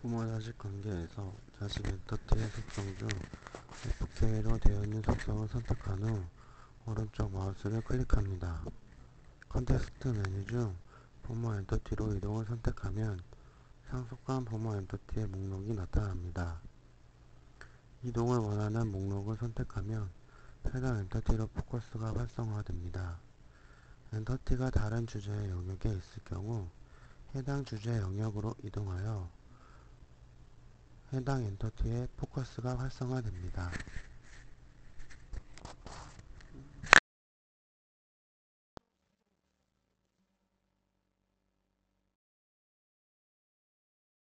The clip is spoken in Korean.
부모 자식 관계에서 자식 엔터티의 속성 중 FK로 되어 있는 속성을 선택한 후 오른쪽 마우스를 클릭합니다. 컨텍스트 메뉴 중 부모 엔터티로 이동을 선택하면 상속한 부모 엔터티의 목록이 나타납니다. 이동을 원하는 목록을 선택하면 해당 엔터티로 포커스가 활성화됩니다. 엔터티가 다른 주제의 영역에 있을 경우 해당 주제 영역으로 이동하여 해당 엔터티의 포커스가 활성화됩니다.